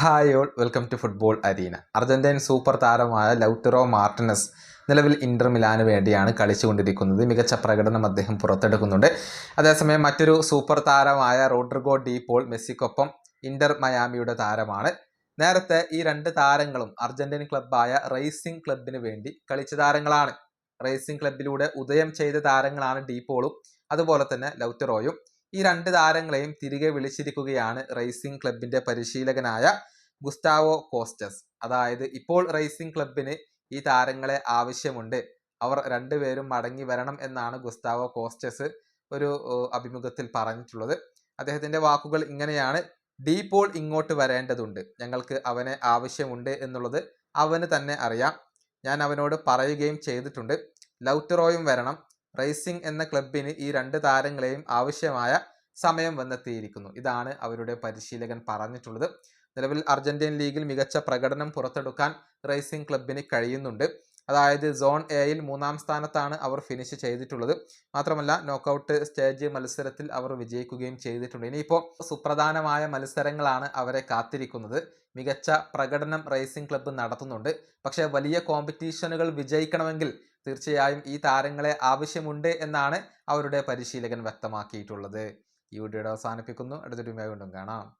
Hi all welcome to football arena Argentine super താരമായ Lautaro Martinez നിലവിൽ Inter മിലാന് വേണ്ടിയാണ് കളിച്ചുകൊണ്ടിരിക്കുന്നത്. മികച്ച പ്രകടനം അദ്ദേഹം പുറത്തെടുക്കുന്നുണ്ട്. അതേസമയം മറ്റൊരു സൂപ്പർ താരമായ റോഡ്രിഗോ ഡി പോൾ മെസ്സിക്കൊപ്പം ഇന്റർ മയാമിയുടെ താരമാണ്. നേരത്തെ ഈ രണ്ട് താരങ്ങളും അർജന്റീൻ ക്ലബ്ബായ റേസിംഗ് ക്ലബിന് വേണ്ടി കളിച്ച താരങ്ങളാണ്. റേസിംഗ് ക്ലബിലൂടെ ഉദയം ചെയ്ത താരങ്ങളാണ് ഡീപോളും അതുപോലെ തന്നെ ലൗറ്ററോയും ഈ രണ്ട് താരങ്ങളെയും തിരികെ വിളിച്ചിരിക്കുകയാണ് റേസിംഗ് ക്ലബിന്റെ പരിശീലകനായ ഗുസ്താവോ കോസ്റ്റസ്. അതായത് ഇപ്പോൾ റേസിംഗ് ക്ലബിന് ഈ താരങ്ങളെ ആവശ്യമുണ്ട്. അവർ രണ്ടുപേരും മടങ്ങി വരണം എന്നാണ് ഗുസ്താവോ കോസ്റ്റസ് ഒരു അഭിമുഖത്തിൽ പറഞ്ഞിട്ടുള്ളത്. അദ്ദേഹത്തിന്റെ വാക്കുകൾ ഇങ്ങനെയാണ്. ഡീ പോൾ ഇങ്ങോട്ട് വരേണ്ടതുണ്ട്. ഞങ്ങൾക്ക് അവനെ ആവശ്യമുണ്ട് എന്നുള്ളത് അവന് തന്നെ അറിയാം. ഞാൻ അവനോട് പറയുകയും ചെയ്തിട്ടുണ്ട്. ലൗറ്ററോയും വരണം. റേസിംഗ് എന്ന ക്ലബിന് ഈ രണ്ട് താരങ്ങളെയും ആവശ്യമായ സമയം വന്നെത്തിയിരിക്കുന്നു. ഇതാണ് അവരുടെ പരിശീലകൻ പറഞ്ഞിട്ടുള്ളത്. നിലവിൽ അർജന്റീൻ ലീഗിൽ മികച്ച പ്രകടനം പുറത്തെടുക്കാൻ റേസിംഗ് ക്ലബിന് കഴിയുന്നുണ്ട്. അതായത് സോൺ എയിൽ മൂന്നാം സ്ഥാനത്താണ് അവർ ഫിനിഷ് ചെയ്തിട്ടുള്ളത്. മാത്രമല്ല നോക്കൗട്ട് സ്റ്റേജ് മത്സരത്തിൽ അവർ വിജയിക്കുകയും ചെയ്തിട്ടുണ്ട്. ഇനിയിപ്പോൾ സുപ്രധാനമായ മത്സരങ്ങളാണ് അവരെ കാത്തിരിക്കുന്നത്. മികച്ച പ്രകടനം റേസിംഗ് ക്ലബ്ബ് നടത്തുന്നുണ്ട്. പക്ഷേ വലിയ കോമ്പറ്റീഷനുകൾ വിജയിക്കണമെങ്കിൽ തീർച്ചയായും ഈ താരങ്ങളെ ആവശ്യമുണ്ട് എന്നാണ് അവരുടെ പരിശീലകൻ വ്യക്തമാക്കിയിട്ടുള്ളത്. ഈ വീഡിയോയുടെ അവസാനിപ്പിക്കുന്നു. അടുത്തൊരു വീണ്ടും കാണാം.